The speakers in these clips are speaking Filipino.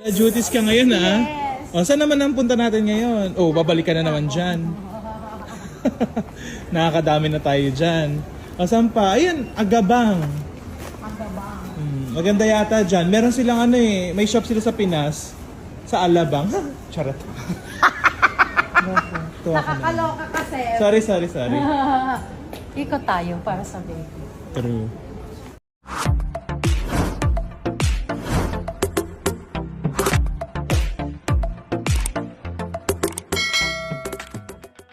Wala duties ka ngayon ah. Yes. O, saan naman ang punta natin ngayon? Oh, babalik ka na naman dyan. Nakakadami na tayo dyan. O, saan pa? Ayan, Agabang. Ang gabang. Hmm, maganda yata dyan. Meron silang ano eh, may shop sila sa Pinas. Sa Alabang. Charot. Tuwa ka na. Nakakaloka kasi. Sorry, sorry, sorry. Ikot tayo para sa baby. True.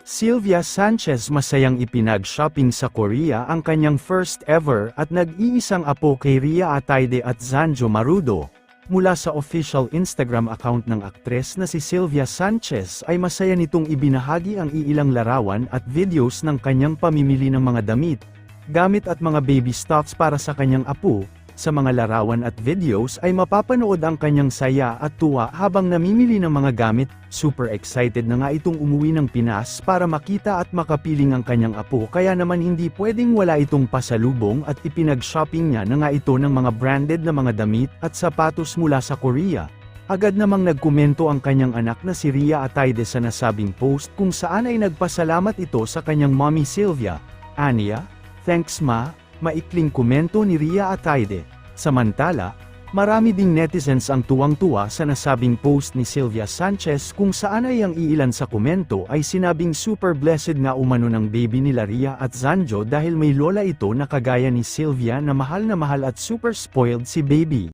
Sylvia Sanchez masayang ipinag-shopping sa Korea ang kanyang first ever at nag-iisang apo kay Ria Atayde at Zanjo Marudo. Mula sa official Instagram account ng aktres na si Sylvia Sanchez ay masaya nitong ibinahagi ang iilang larawan at videos ng kanyang pamimili ng mga damit, gamit at mga baby stocks para sa kanyang apo, sa mga larawan at videos ay mapapanood ang kanyang saya at tuwa habang namimili ng mga gamit, super excited na nga itong umuwi ng Pinas para makita at makapiling ang kanyang apo kaya naman hindi pwedeng wala itong pasalubong at ipinag-shopping niya na nga ito ng mga branded na mga damit at sapatos mula sa Korea. Agad namang nagkomento ang kanyang anak na si Ria Atayde sa nasabing post kung saan ay nagpasalamat ito sa kanyang mommy Sylvia. Ania, thanks ma, maikling komento ni Ria Atayde. Samantala, marami ding netizens ang tuwang-tuwa sa nasabing post ni Sylvia Sanchez kung saan ay ang iilan sa komento ay sinabing super blessed nga umano ng baby nila Ria at Zanjo dahil may lola ito na kagaya ni Sylvia na mahal na mahal at super spoiled si baby.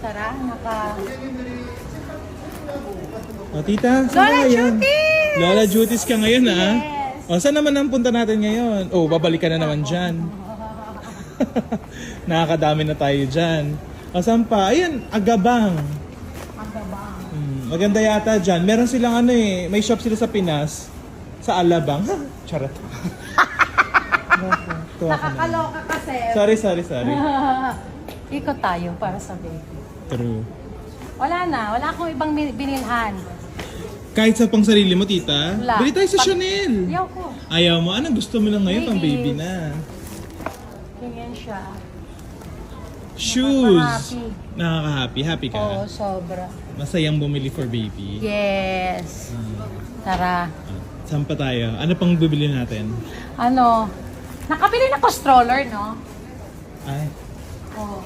Tara, naka... O, tita, Lola? Duties! Lola duties ka ngayon ah. O, saan naman ang punta natin ngayon? Oh, babalik ka na naman dyan. Nakakadami na tayo dyan. O, saan pa? Ayan, Agabang. Ang gabang. Hmm, maganda yata dyan. Meron silang ano eh, may shop sila sa Pinas. Sa Alabang. Charot. Tuwa ka na. Nakakaloka kasi. Sorry, sorry, sorry. Ikot tayo para sa baby. True. Wala na, wala akong ibang bin- binilhan. Kahit sa pang sarili mo, tita. Wala. Bili tayo sa Pag- Chanel. Yaw ko. Ayaw mo? Anong gusto mo lang ngayon? Pang baby na. Ganyan siya. Shoes. Nakaka-happy. Nakaka-happy. Happy ka? Oo, sobra. Masayang bumili for baby. Yes. Tara. Ah, Saan pa tayo? Ano pang bibili natin? Ano? Nakabili na ko stroller, no? Ay, Oo.